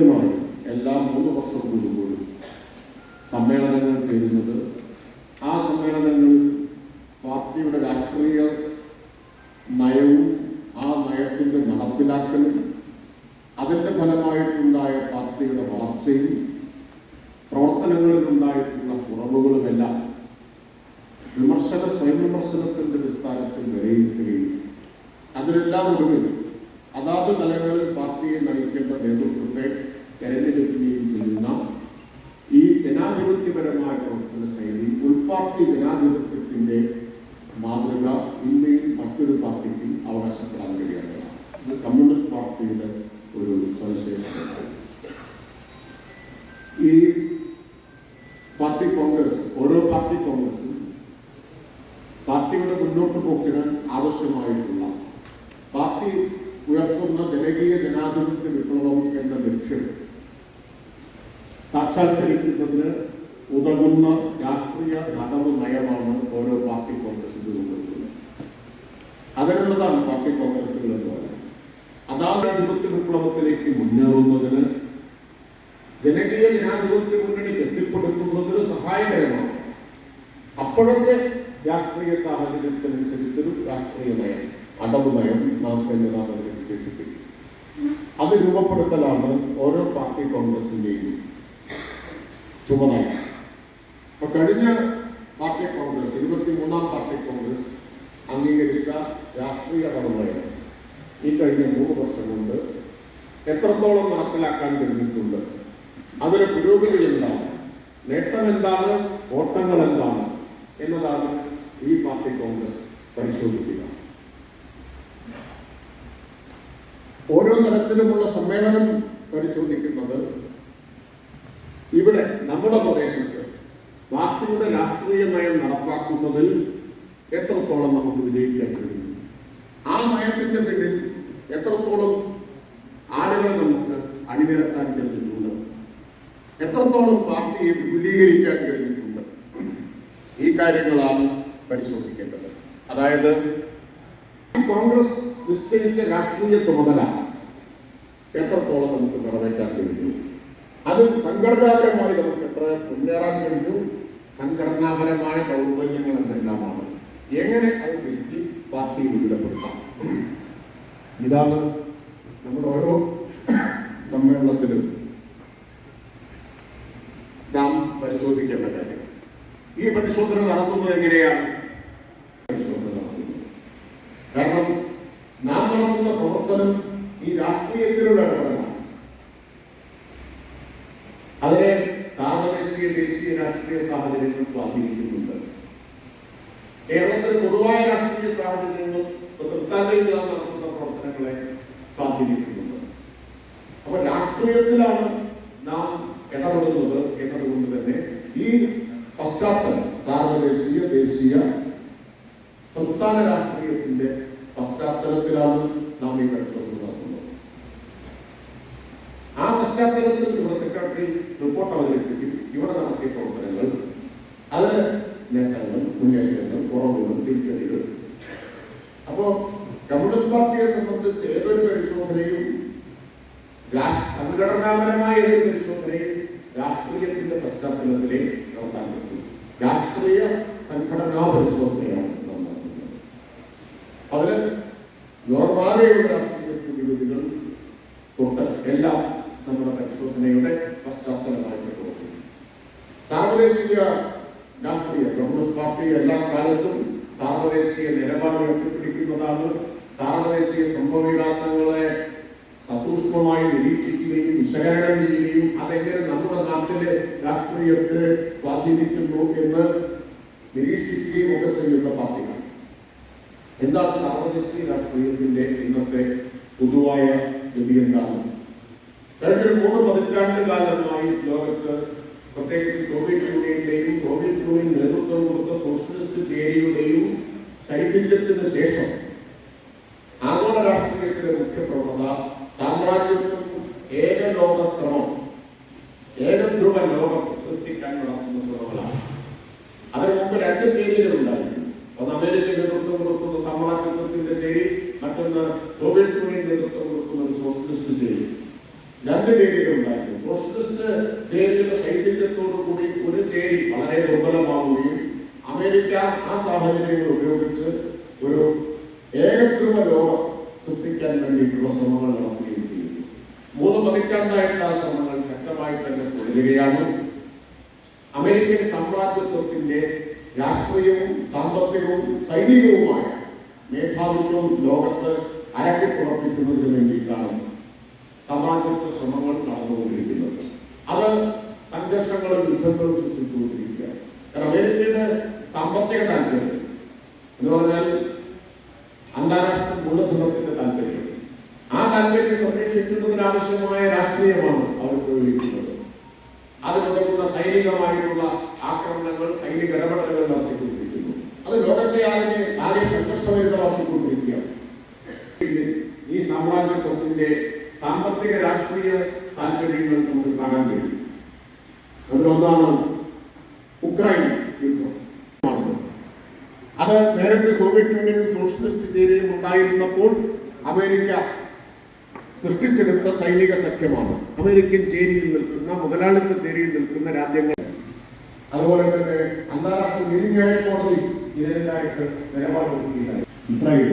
കൃത്യമായി എല്ലാ മൂന്ന് വർഷം കൂടുമ്പോഴും സമ്മേളനങ്ങൾ ചേരുന്നത് ആ സമ്മേളനങ്ങളിൽ പാർട്ടിയുടെ രാഷ്ട്രീയ നയവും ആ നയത്തിന്റെ നടപ്പിലാക്കലും അതിന്റെ ഫലമായിട്ടുണ്ടായ പാർട്ടിയുടെ വളർച്ചയും പ്രവർത്തനങ്ങളിലുണ്ടായിട്ടുള്ള കുറവുകളുമെല്ലാം വിമർശന സ്വയം വിമർശനത്തിന്റെ വിസ്താരത്തിൽ വിലയിരുത്തുകയും അതിലെല്ലാം ഒടുവിൽ അതാത് തലങ്ങളിൽ പാർട്ടിയെ നയിക്കേണ്ട നേതൃത്വത്തെ തെരഞ്ഞെടുക്കുകയും ചെയ്യുന്ന ഈ ജനാധിപത്യപരമായ പ്രവർത്തന ശൈലി ഉൾപാർട്ടി ജനാധിപത്യത്തിന്റെ മാതൃക ഇന്ത്യയിൽ മറ്റൊരു പാർട്ടിക്കും അവകാശപ്പെടാൻ കഴിയാത്തതാണ്. ഇത് കമ്മ്യൂണിസ്റ്റ് പാർട്ടിയുടെ ഒരു സവിശേഷതയാണ്. ഈ പാർട്ടി കോൺഗ്രസ് ഓരോ പാർട്ടി കോൺഗ്രസും പാർട്ടിയുടെ മുന്നോട്ട് പോക്കിന് ആവശ്യമായിട്ടുള്ള പാർട്ടി ഉയർത്തുന്ന ജനകീയ ജനാധിപത്യ വിപ്ലവം എന്ന ലക്ഷ്യം സാക്ഷാത്കരിക്കുന്നതിന് ഉതകുന്ന രാഷ്ട്രീയ നടവ് നയമാണ് ഓരോ പാർട്ടി കോൺഗ്രസിന്റെ രൂപപ്പെടുത്തുന്നത് അതിനുള്ളതാണ് പാർട്ടി കോൺഗ്രസുകൾ എന്ന് പറയുന്നത്. അതാത് ജനാധിപത്യ വിപ്ലവത്തിലേക്ക് മുന്നേറുന്നതിന് ജനകീയ ജനാധിപത്യ മുന്നണി കെട്ടിപ്പടുക്കുന്നതിന് സഹായകരമാണ്. അപ്പോഴത്തെ രാഷ്ട്രീയ സാഹചര്യത്തിനനുസരിച്ചൊരു രാഷ്ട്രീയ നയം അടവ് നയം നാം തന്നെ നാം അതിനെ വിശേഷിപ്പിക്കും. അത് രൂപപ്പെടുത്തലാണ് ഓരോ പാർട്ടി കോൺഗ്രസിന്റെയും ചുമതല അപ്പൊ കഴിഞ്ഞ പാർട്ടി കോൺഗ്രസ് ഇരുപത്തി മൂന്നാം പാർട്ടി കോൺഗ്രസ് അംഗീകരിച്ച രാഷ്ട്രീയ അടവുനയം ഈ കഴിഞ്ഞ മൂന്ന് വർഷം കൊണ്ട് എത്രത്തോളം നടപ്പിലാക്കാൻ കഴിഞ്ഞിട്ടുണ്ട്? അതിന് പുരോഗതി എന്താണ്? നേട്ടം എന്താണ്? ഓട്ടങ്ങൾ എന്താണ്? എന്നതാണ് ഈ പാർട്ടി കോൺഗ്രസ് പരിശോധിക്കുക. ഓരോ തരത്തിലുമുള്ള സമ്മേളനം പരിശോധിക്കുന്നത് ഇവിടെ നമ്മുടെ പ്രദേശത്ത് പാർട്ടിയുടെ രാഷ്ട്രീയ നയം നടപ്പാക്കുന്നതിൽ എത്രത്തോളം നമുക്ക് വിജയിക്കാൻ കഴിയും? ആ നയത്തിന്റെ പിന്നിൽ എത്രത്തോളം ആളുകൾ നമുക്ക് അണിനിരത്താൻ കഴിഞ്ഞിട്ടുണ്ട്? എത്രത്തോളം പാർട്ടിയെ വിപുലീകരിക്കാൻ കഴിഞ്ഞിട്ടുണ്ട്? ഈ കാര്യങ്ങളാണ് പരിശോധിക്കേണ്ടത്. അതായത് കോൺഗ്രസ് നിശ്ചയിച്ച രാഷ്ട്രീയ ചുമതല എത്രത്തോളം നമുക്ക് നിറവേറ്റാൻ കഴിഞ്ഞു അതിൽ സംഘടനാപരമായി നമുക്ക് എത്ര മുന്നേറാൻ കഴിഞ്ഞു? സംഘടനാപരമായ ദൗർബല്യങ്ങൾ എന്തെല്ലാമാണ് എങ്ങനെ അത് തിരുത്തി പാർട്ടി വിപുലപ്പെടുത്താം ഇതാണ് നമ്മുടെ ഓരോ സമ്മേളനത്തിലും നാം പരിശോധിക്കേണ്ട കാര്യം. ഈ പരിശോധന നടത്തുന്നത് എങ്ങനെയാണ് പരിശോധന നടത്തുന്നത് കാരണം നാം നടത്തുന്ന പ്രവർത്തനം ഈ രാഷ്ട്രീയത്തിലുള്ള ഇടപെടലാണ് അതിനെ പ്രാദേശിക ദേശീയ രാഷ്ട്രീയ സാഹചര്യങ്ങൾ സ്വാധീനിക്കുന്നുണ്ട്. കേരളത്തിൽ പൊതുവായ രാഷ്ട്രീയ സാഹചര്യങ്ങൾ തൃത്താലയിൽ നാം നടത്തുന്ന പ്രവർത്തനങ്ങളെ സ്വാധീനിക്കുന്നുണ്ട്. അപ്പൊ രാഷ്ട്രീയത്തിലാണ് നാം ഇടപെടുന്നത് എന്നതുകൊണ്ട് തന്നെ ഈ പശ്ചാത്തലം സാർവദേശീയ ദേശീയ സംസ്ഥാന രാഷ്ട്രീയത്തിന്റെ പശ്ചാത്തലത്തിലാണ് നാം ഈ പരിശോധന നടത്തുന്നത് ആ പശ്ചാത്തലത്തിൽ നമ്മുടെ സെക്രട്ടറി റിപ്പോർട്ട് അവതരിപ്പിക്കും. ഇവിടെ നടത്തിയ പ്രവർത്തനങ്ങൾ അത് നേട്ടങ്ങൾ മുന്നേറ്റങ്ങൾ കുറവുകളും തിരിച്ചടികൾ അപ്പോ കമ്മ്യൂണിസ്റ്റ് പാർട്ടിയെ സംബന്ധിച്ച് ഏതൊരു പരിശോധനയും സംഘടനാപരമായ ഏതൊരു പരിശോധനയും രാഷ്ട്രീയത്തിന്റെ പശ്ചാത്തലത്തിലേ നടത്താൻ പറ്റും. രാഷ്ട്രീയ സംഘടനാ പരിശോധനയാണ് നാം നടത്തുന്നത് അതിന് നോർമാലയുള്ള രാഷ്ട്രീയ സ്ഥിതിഗതികൾ തൊട്ട് എല്ലാം നമ്മുടെ പരിശോധനയുടെ പശ്ചാത്തലമായിട്ട് പ്രവർത്തിക്കും സാർവദേശിക രാഷ്ട്രീയ കമ്മ്യൂണിസ്റ്റ് പാർട്ടി എല്ലാ കാലത്തും സാർവദേശീയ നിലപാട് ഉയർത്തിപ്പിടിക്കുന്നതാണ് സാർവദേശീയ സംഭവവികാസങ്ങളെ സസൂക്ഷ്മമായി നിരീക്ഷിക്കുകയും വിശകലനം ചെയ്യുകയും അതെങ്ങനെ നമ്മുടെ നാട്ടിലെ രാഷ്ട്രീയത്തെ സ്വാധീനിക്കുന്നു എന്ന് നിരീക്ഷിക്കുകയും ഒക്കെ ചെയ്യുന്ന പാർട്ടികൾ എന്താണ് സാർവദേശീയ രാഷ്ട്രീയത്തിന്റെ ഇന്നത്തെ പൊതുവായ ഗതി എന്താണ് കഴിഞ്ഞ മൂന്ന് പതിറ്റാണ്ട് കാലമായി ലോകത്ത് പ്രത്യേകിച്ച് സോവിയറ്റ് യൂണിയന്റെയും സോവിയറ്റ് യൂണിയൻ നേതൃത്വം കൊടുത്ത സോഷ്യലിസ്റ്റ് ചേരിയുടെയും ശൈഥില്യത്തിന് ശേഷം ആഗോള രാഷ്ട്രീയത്തിലെ മുഖ്യ പ്രവണത സാമ്രാജ്യത്വം ഏക ലോകക്രമം ഏകധ്രുവ ലോകം സൃഷ്ടിക്കാൻ നടത്തുന്ന ശ്രമങ്ങളാണ്. അതിനു മുമ്പ് രണ്ട് ചേരികളുണ്ടായിരുന്നു ഒന്ന് അമേരിക്കൻ നേതൃത്വം കൊടുക്കുന്ന സാമ്രാജ്യത്വത്തിന്റെ ചേരി മറ്റൊന്ന് സോവിയറ്റ് യൂണിയൻ നേതൃത്വം കൊടുക്കുന്ന സോഷ്യലിസ്റ്റ് ചേരി രണ്ട് ചേരികളുണ്ടായിരുന്നു സോഷ്യലിസ്റ്റ് ചേരിയുടെ ശൈത്യത്തോടു കൂടി ഒരു ചേരി വളരെ ദുർബലമാവുകയും അമേരിക്ക ആ സാഹചര്യങ്ങൾ ഉപയോഗിച്ച് ഒരു ഏകത്വ ലോകം സൃഷ്ടിക്കാൻ വേണ്ടിയിട്ടുള്ള ശ്രമങ്ങൾ നടത്തുകയും ചെയ്തു. മൂന്ന് പതിറ്റാണ്ടായിട്ടുള്ള ആ ശ്രമങ്ങൾ ശക്തമായി തന്നെ തുടരുകയാണ്. അമേരിക്കൻ സാമ്രാജ്യത്വത്തിന്റെ രാഷ്ട്രീയവും സാമ്പത്തികവും സൈനികവുമായ മേധാവിത്വം ലോകത്ത് അരക്കിപ്പുറപ്പിക്കുന്നതിന് വേണ്ടിയിട്ടാണ് സാമ്രാജ്യത്വ ശ്രമങ്ങൾ നടന്നുകൊണ്ടിരിക്കുന്നത്. അത് സംഘർഷങ്ങളും യുദ്ധങ്ങളും സൃഷ്ടിച്ചുകൊണ്ടിരിക്കുകയാണ് കാരണം അമേരിക്കയുടെ സാമ്പത്തിക താല്പര്യം എന്ന് പറഞ്ഞാൽ അന്താരാഷ്ട്ര മൂലധനത്തിന്റെ താല്പര്യം ആ താല്പര്യം സംരക്ഷിക്കുന്നതിനാവശ്യമായ രാഷ്ട്രീയമാണ് അവർ ഉപയോഗിക്കുന്നത്. അതിനുതകുന്ന സൈനികമായിട്ടുള്ള ആക്രമണങ്ങൾ സൈനിക ഇടപെടലുകൾ നടത്തിക്കൊണ്ടിരിക്കുന്നു. അത് ലോകത്തെ ആകെ ആകെ സംഘർഷഭരിതമാക്കിക്കൊണ്ടിരിക്കുകയാണ് ഈ സാമ്രാജ്യത്വത്തിന്റെ സാമ്പത്തിക രാഷ്ട്രീയ താല്പര്യങ്ങൾ നമുക്ക് കാണാൻ കഴിയും. അതിലൊന്നാണ് ഉക്രൈൻ യുദ്ധം. അത് നേരത്തെ സോവിയറ്റ് യൂണിയനും സോഷ്യലിസ്റ്റ് ചേരിയും ഉണ്ടായിരുന്നപ്പോൾ അമേരിക്ക സൃഷ്ടിച്ചെടുത്ത സൈനിക സഖ്യമാണ്. അമേരിക്കൻ ചേരിയിൽ നിൽക്കുന്ന മുതലാളിത്ത ചേരിയിൽ നിൽക്കുന്ന രാജ്യങ്ങൾ. അതുപോലെ തന്നെ അന്താരാഷ്ട്ര നീതിന്യായ കോടതി ഇതിനെതിരായിട്ട് നിലപാട് ഇസ്രായേൽ.